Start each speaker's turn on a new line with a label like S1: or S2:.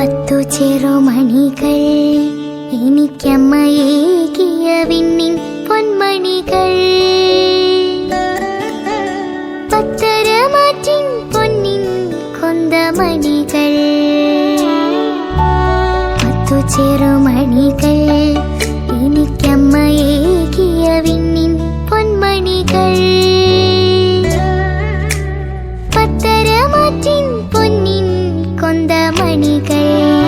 S1: പത്തു ചെറുമണികൾ എനിക്കമ്മയേകിയ വിണ്ണിൻ പൊന്മണികൾ. പത്തരമാറ്റിൻ പൊന്നിൻ കൊന്തമണികൾ. പത്തു ചെറുമണികൾ എനിക്കമ്മയേകിയ വിണ്ണിൻ പൊന്മണികൾ. പത്തരമാറ്റിൻ கைகள்